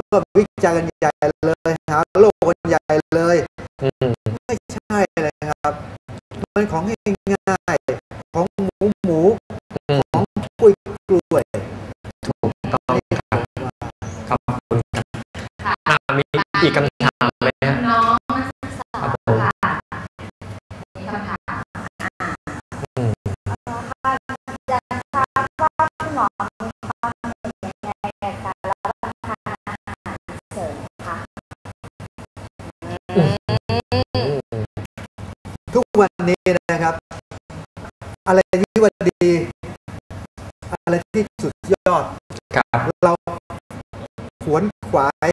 ก็วิจัยกันใหญ่เลยหาโรคกันใหญ่เลยอืมไม่ใช่เลยครับมันของง่ายๆของหมูหมูอืมของกล้วยกล้วยถูกต้องครับขอบคุณครับอ่ามีอีกคำถาม ทุกวันนี้นะครับ อะไรที่ว่าดี อะไรที่สุดยอดครับเราขวนขวาย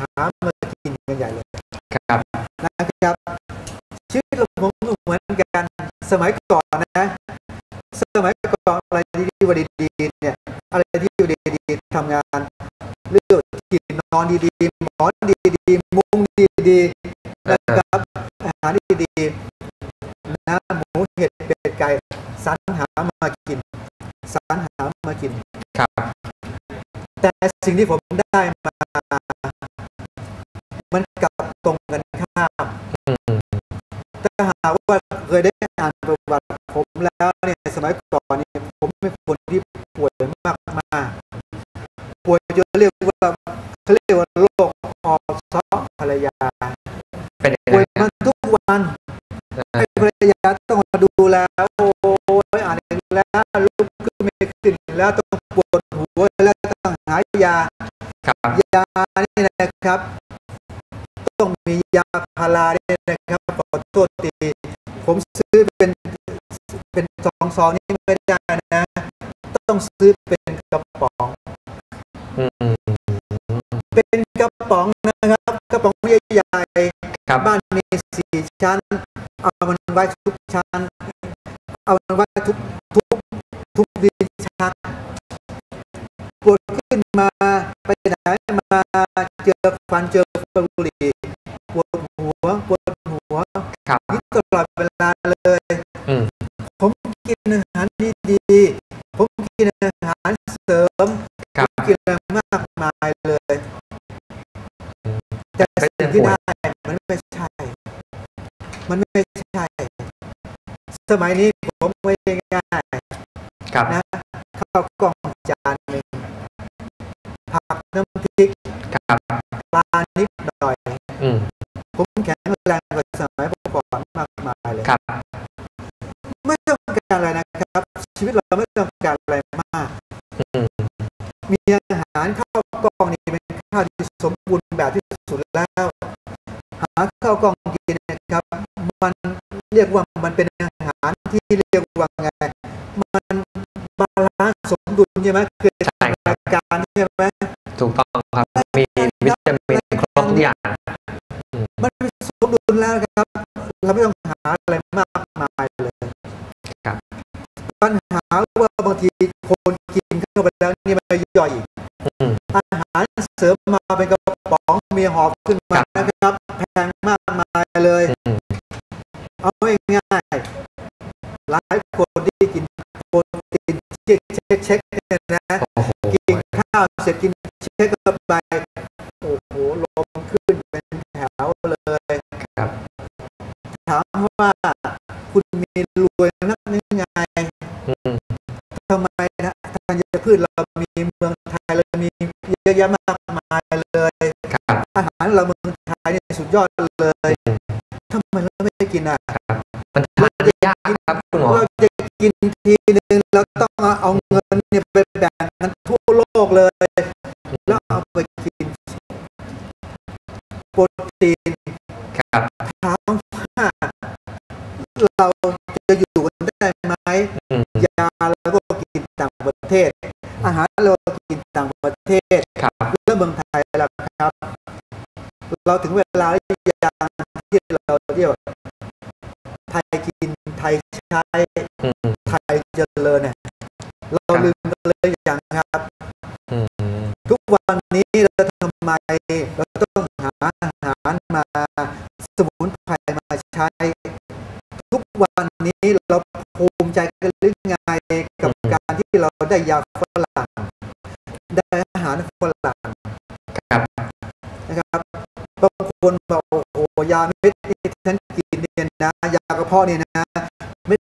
หามากินกันใหญ่เลยครับนะครับ ชีวิตเราผมเหมือนกันสมัยก่อนนะ สมัยก่อนอะไรที่ว่าดีๆเนี่ย อะไรที่ว่าดีทำงานเลือกกินนอนดีๆหมอนดีๆมุ ดีๆนะครับ อาหารดีๆน้ำหมูเห็ดเป็ดไก่สรรหามากินสรรหามากินครับ แต่สิ่งที่ผมได้มา มันกลับตรงกันข้ามอืมถ้าหากว่าเคยได้อ่านประวัติผมแล้วเนี่ยสมัยก่อนเนี่ยผมเป็นคนที่ป่วยมากมากๆป่วยจนเรียกว่าเขาเรียกว่าโรคออซอภรรยา เป็นยังป่วยไงมาทุกวันฮะให้ภรรยาต้องมาดูแลโอ้ยอ่านอีกแล้วลุกขึ้นไม่ขึ้นอีกแล้วต้องปวดหัวแล้วต้องหายาครับยานี่นะครับ ต้องมียาพาราเนี่ยนะครับขอโทษทีผมซื้อเป็นเป็นซองซองๆนี่ไม่ได้นะ ต้องซื้อเป็นกระป๋องอืมเป็นกระป๋องนะครับกระป๋องใหญ่ ครับบ้านมีสี่ชั้น เอามันไว้ทุกชั้น เอามันไว้ทุกทุกทุกดินชั้นปวดขึ้นมาไปไหนมาเจอฟันเจอบุหรี่ปวดหัวปวดหัวครับตลอดเวลาเลยผมกินอาหารดีๆผมกินอาหารเสริมกินอา สมัยนี้ผมไม่ง่ายครับนะข้าวกล่องจานหนึ่งผักน้ำพริกครับปลานิดหน่อยอืมผมแข็งแรงกว่าสมัยก่อนมากมายเลยครับ ไม่ต้องการอะไรนะครับ ชีวิตเราไม่ต้องการอะไรมากอืมมีอาหารข้าวกล้องนี่เป็นข้าวที่สมบูรณ์แบบที่สุดแล้ว หาข้าวกล้องกินนะครับ มันเรียกว่ามันเป็นอาหาร ที่เรียกว่าไงมันบาลานซ์สมดุลใช่ไหมคือใช่ครับอาการใช่ไหมถูกต้องครับมีวิตามินครบทุกอย่างมันสมดุลแล้วครับ เราไม่ต้องหาอะไรมากมายเลยครับปัญหาว่าบางทีคนกินเข้าไปแล้วนี่มันไม่ย่อยอีกอืมอาหารเสริมมาเป็นกระป๋องมีหอบขึ้นมานะครับ หลายคนที่กินโปรตีนเช็คเช็คเช็คเนี่ยนะโอ้โหกินข้าวเสร็จกินเช็คเข้าไปโอ้โหลมขึ้นเป็นแถวเลยครับถามว่าคุณมีรวยนักยังไงอืมทำไมนะธัญพืชเรามีเมืองไทยเรามีเยอะแยะมากมายเลยครับอาหารเราเมืองไทยนี่สุดยอดเลยอืมทำไมเราไม่กินอะมันทานยากครับ ทีหนึ่งเราต้องเอาเงินเนี่ยไปแบ่งกันทั่วโลกเลย แล้วเอาไปกินโปรตีนครับถามว่าเราจะอยู่กันได้ไหมยาเราก็กินต่างประเทศ อาหารเราก็กินต่างประเทศครับแล้วเมืองไทยล่ะครับ เราถึงเวลาหรือยังที่เราเรียกว่าไทยกินไทยใช้ เจริญเนี่ยเราลืมกันเลยอย่างครับอืมทุกวันนี้เราทำไมเราต้องหาอาหารมาสมุนไพรมาใช้ ทุกวันนี้เราภูมิใจกันหรือไงกับการที่เราได้ยาฝรั่งได้อาหารฝรั่งครับนะครับบางคนบอกโอ้โหยาเม็ดที่ฉันกินเนี่ยนะยากระเพาะเนี่ยนะเม็ด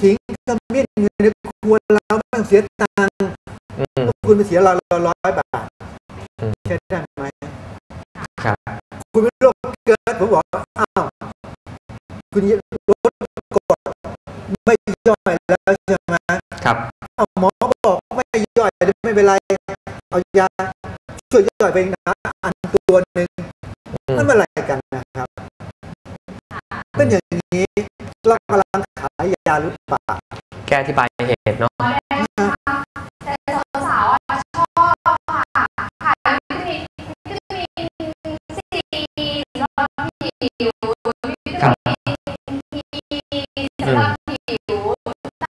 ขิงขมิ้นอยู่ในครัวเราไม่ต้องเสียตังค์อืมคุณไปเสียเราร้อยบาทอืมแค่ได้ไหมครับ คุณเป็นโรคเกิดผมบอกว่าอ้าวคุณลดกรดไม่ย่อยแล้วใช่ไหมครับเอาหมอบอกไม่ย่อยไม่เป็นไรเอายาช่วยย่อยไปนะอันตัวหนึ่งอืมมันอะไรกันนะครับ เป็นอย่างนี้เรากำลังขายยาหรือเปล่าแก้ที่ปลายเหตุเนาะแต่สาวๆอะชอบค่ะค่ะวิตามินวิตามินซีสำหรับผิววิตามินทีสำหรับผิวต้า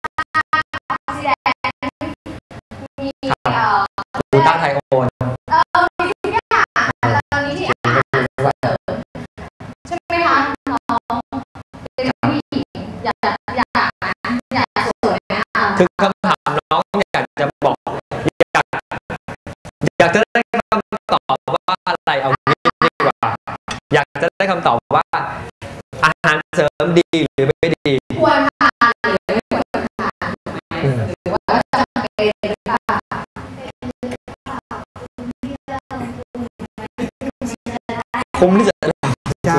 นออกซิแดนต์มีเอ่อ คือคำถามน้องอยากจะบอกอยากอยากจะได้คำตอบว่าอะไรเอางี้ดีกว่า อยากจะได้คำตอบว่า อาหารเสริมดีหรือไม่ดีควรทานหรือไม่ควรทานอืมหรือว่าจำเป็นหรือเปล่าคุ้มที่จะใช่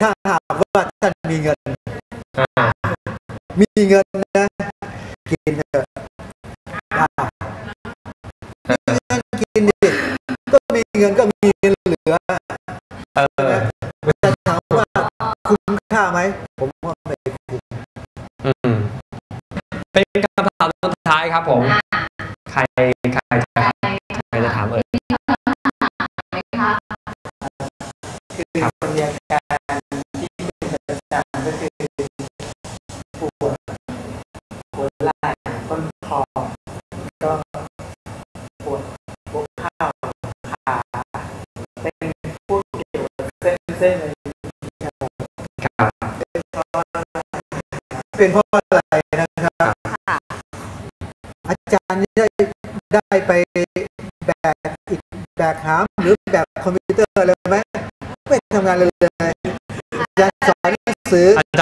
ถ้าหากว่าท่านมีเงินอ่า มีเงินนะ กินเถอะได้มีเงินกินดิก็มีเงินก็มีเหลือเออแต่ถามว่าคุ้มค่าไหมผมว่าไม่คุ้มอืมเป็นคำถามสุดท้ายครับผม ใครใครจะใครจะถามเอ่ยไหมคะคือเรีย เส้นเส้นอะไรครับเป็นเพราะอะไรนะครับอาจารย์ได้ได้ไปแบกอีกแบกหามหรือแบกคอมพิวเตอร์อะไรไหมไม่ทำงานเลยเลยอาจารย์สอนหนังสืออาจ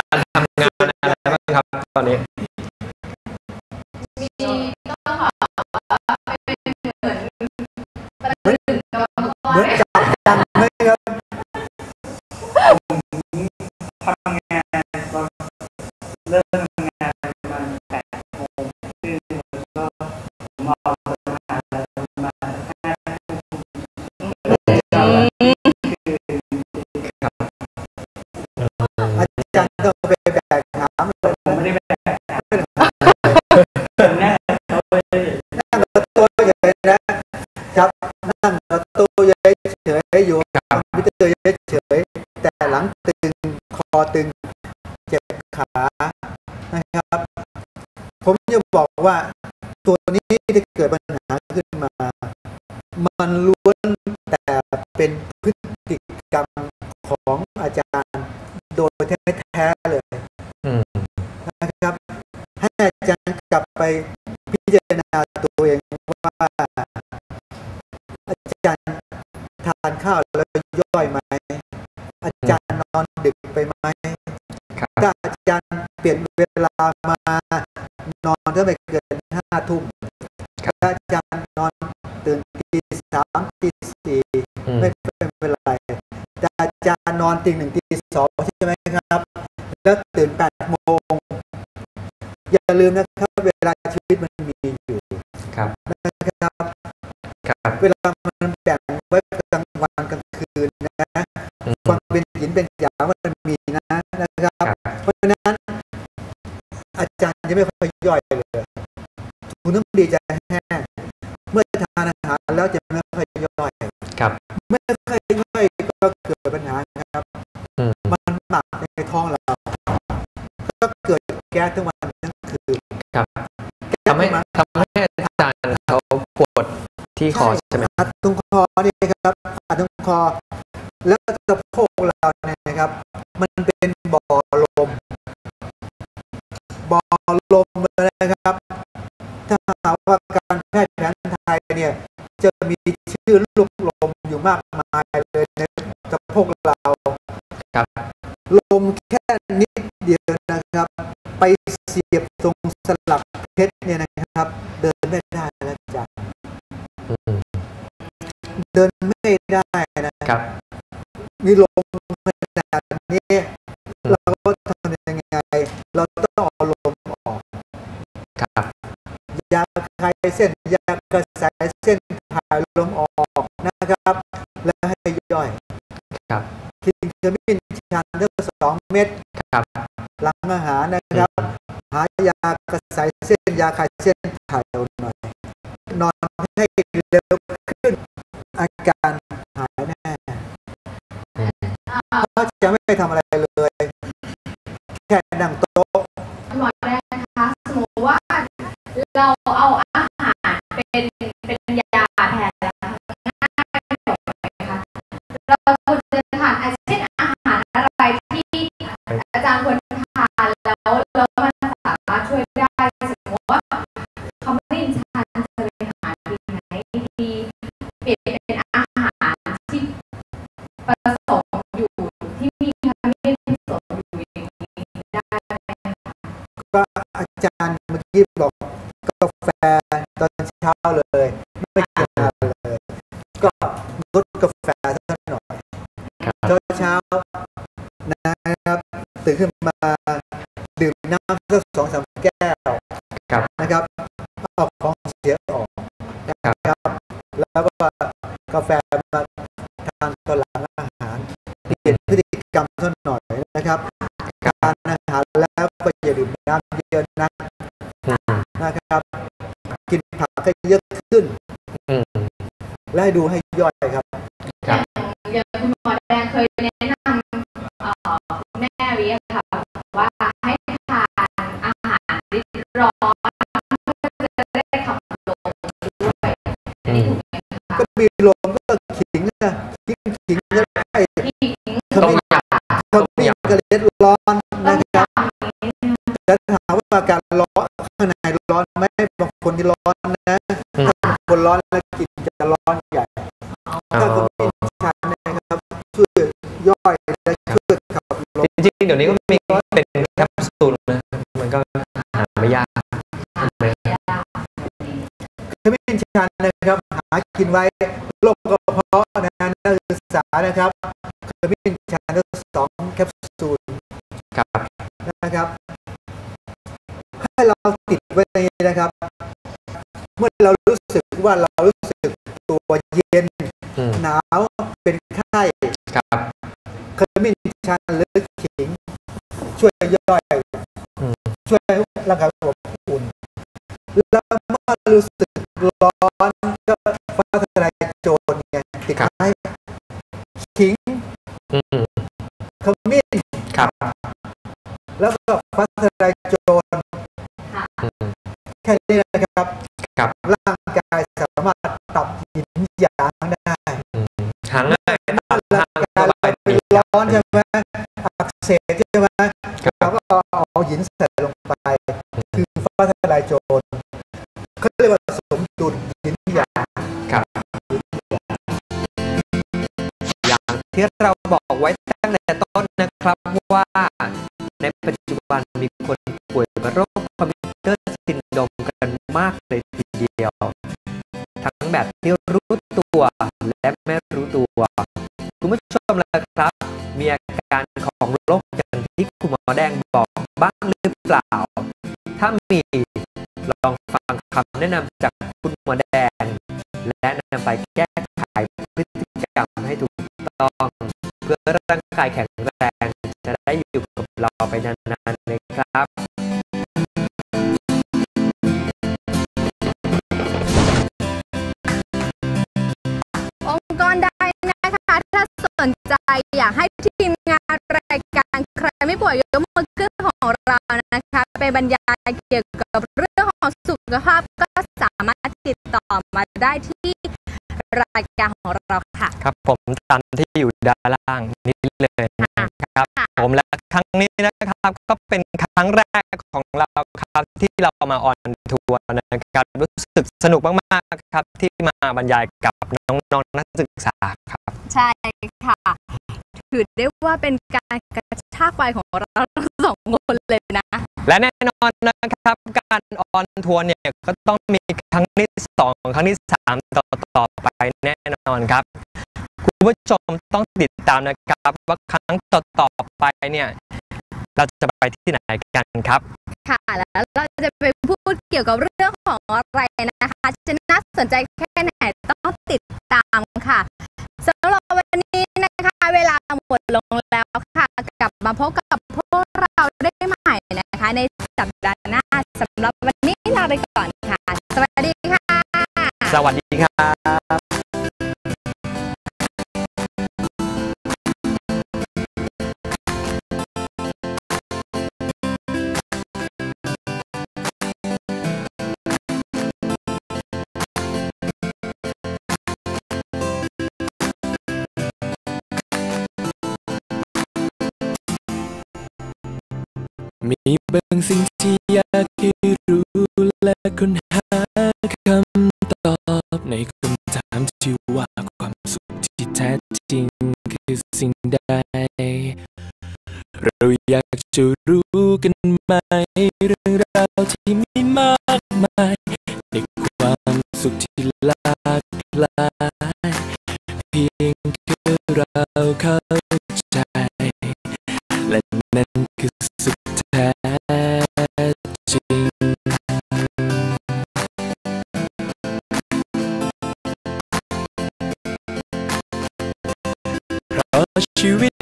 เฉยๆอยู่คอมพิวเตอร์เฉยแต่หลังตึงคอตึงเจ็บขานะครับ ผมจะบอกว่าตัวนี้ที่เกิดปัญหาขึ้นมา มันล้วนแต่เป็นพฤติกรรมของอาจารย์โดยแท้ๆเลยนะครับ ให้อาจารย์กลับไป ดึกไปไหมครับถ้าอาจารย์เปลี่ยนเวลามานอนถ้าไม่เกินห้าทุ่มครับถ้าอาจารย์นอนตื่นตีสามตีสี่อืมไม่เป็นไรแต่อาจารย์นอนตีหนึ่งตีสองใช่ไหมครับ แล้วตื่นแปดโมงอย่าลืมนะครับเวลาชีวิตมันมีอยู่ครับนะครับครับเวลามันแบ่งไว้กลางวันกลางคืนนะอืมความเป็นหยินเป็นหยาง จารย์จะไม่ค่อยย่อยเลยถุงน้ำดีจะแห้งเมื่อทานอาหารแล้วจะไม่ค่อยย่อยครับไม่ค่อยย่อยก็เกิดปัญหาครับอืมมันหมักในท้องเราก็เกิดแก๊สทั้งวันทั้งคืนครับแก๊สทำให้มันทำให้อาจารย์เขาปวดที่คอใช่ไหมอัดตรงคอนี่ครับอัดตรงคอแล้วสะโพ มีชื่อลูกลมอยู่มากมายเลยในสะโพกเราครับลมแค่นิดเดียวนะครับ ไปเสียบตรงสลักเพชรเนี่ยนะครับ เดินไม่ได้แล้วจ้ะอืมเดินไม่ได้นะครับ มีลมขนาดนี้เราก็ทำยังไง เรา เส้นยากระสายเส้นถ่ายลมออกนะครับ แล้วให้ย่อยครับกินขมิ้นชันเท่าสองเม็ดครับหลังอาหารนะครับ หายากระสายเส้นยาคลายเส้นถ่ายหน่อยนอนให้เร็วขึ้นอาการหายแน่อืมเขาจะไม่ทำอะไรเลยแค่นั่งโต๊ะหมอแดงนะคะสมมติว่าเราเอา ก็อาจารย์เมื่อกี้บอกกาแฟตอนเช้าเลย ไม่กินอะไรเลย ก็ลดกาแฟสักหน่อยครับเช้าเช้าๆนะครับตื่นขึ้นมาดื่มน้ำสักสองสามแก้วครับนะครับเอาของเสียออกนะครับแล้วก็กาแฟมาทานตอนหลังอาหารเปลี่ยนพฤติกรรมสัก น้ำเยอะนะอืมนะครับ กินผักให้เยอะขึ้นอืมและให้ดูให้ย่อยครับครับอย่างคุณหมอแดงเคยแนะนำเอ่อคุณแม่วิอะค่ะว่าให้ทานอาหารที่ร้อนเพื่อจะได้ขับลมด้วยอืมก็มีลม ร้อนนะถ้าคนร้อนแล้วกินจะร้อนใหญ่ถ้าขอมิ้นชันนะครับช่วยย่อยและช่วยขับลมจริงๆเดี๋ยวนี้ก็มีเป็นแคปซูลนะมันก็หาไม่ยากนะขมิ้นชันนะครับหากินไว้โรคกระเพาะนะนักศึกษานะครับขมิ้นชันสองแคปซูลครับนะครับ ให้เราติดไว้นะครับ เมื่อเรารู้สึกว่าเรารู้สึกตัวเย็นอืมหนาวเป็นไข้ครับขมิ้นชันหรือขิง ช่วยย่อยอืมช่วยให้ร่างกายอบอุ่นแล้วเมื่อรู้สึกร้อนก็ฟ้าทลายโจรเนี่ยติดไว้ขิงอืมขมิ้นครับ แล้วก็ฟ้าทลายโจรอืมแค่นี้ นะครับร่างกายสามารถตับหินหยางได้หาง่ายตามร่างกายร้อนใช่ไหมอักเสบใช่ไหมเราก็เอาหินใส่ลงไป คือฟ้าทลายโจรเขาเรียกว่าสมดุลหินหยางครับอย่างที่เราบอกไว้ตั้งแต่ต้นนะครับว่าในปัจจุบันมีคนป่วยเป็นโรคคอมพิวเตอร์ซินโดรมกันมากเลย แบบที่รู้ตัวและไม่รู้ตัว คุณผู้ชมล่ะครับ มีอาการของโรคอย่างที่คุณหมอแดงบอกบ้างหรือเปล่า ถ้ามีลองฟังคำแนะนำจากคุณหมอแดง และนำไปแก้ไขพฤติกรรมให้ถูกต้องเพื่อร่างกายแข็งแรงจะได้อยู่กับเราไปนานๆเลยครับ ใจอยากให้ทีมงานรายการใครไม่ป่วยยกมือขึ้นของเรานะคะไปบรรยายเกี่ยวกับเรื่องของสุขภาพก็สามารถติดต่อมาได้ที่รายการของเราค่ะ ครับผมตามที่อยู่ด้านล่างนี้เลยนะครับค่ะผมและครั้งนี้นะครับก็เป็นครั้งแรกของเราครับที่เรามาออนทัวร์นะครับรู้สึกสนุกมากๆครับที่มาบรรยายกับน้องๆนักศึกษาครับ ใช่ค่ะ ถือได้ว่าเป็นการกระชากวัยของเราทั้งสองคนเลยนะ และแน่นอนนะครับ การออนทัวร์เนี่ยก็ต้องมีครั้งที่สองครั้งที่สามต่อต่อไปแน่นอนครับ คุณผู้ชมต้องติดตามนะครับ ว่าครั้งต่อต่อไปเนี่ยเราจะไปที่ไหนกันครับ ค่ะแล้วเราจะไปพูดเกี่ยวกับเรื่องของอะไรนะคะจะน่าสนใจแค่ หมดลงแล้วค่ะ กลับมาพบกับพวกเราได้ใหม่นะคะ ในสัปดาห์หน้าสำหรับวันนี้ลาไปก่อนค่ะ สวัสดีค่ะ สวัสดีครั มีบางสิ่งที่อยากให้รู้และคุณหาคำตอบในคำถามที่ว่าความสุขที่แท้จริงคือสิ่งใด เราอยากจะรู้กันไหมเรื่องราวที่มีมากมายในความสุขที่ล้ you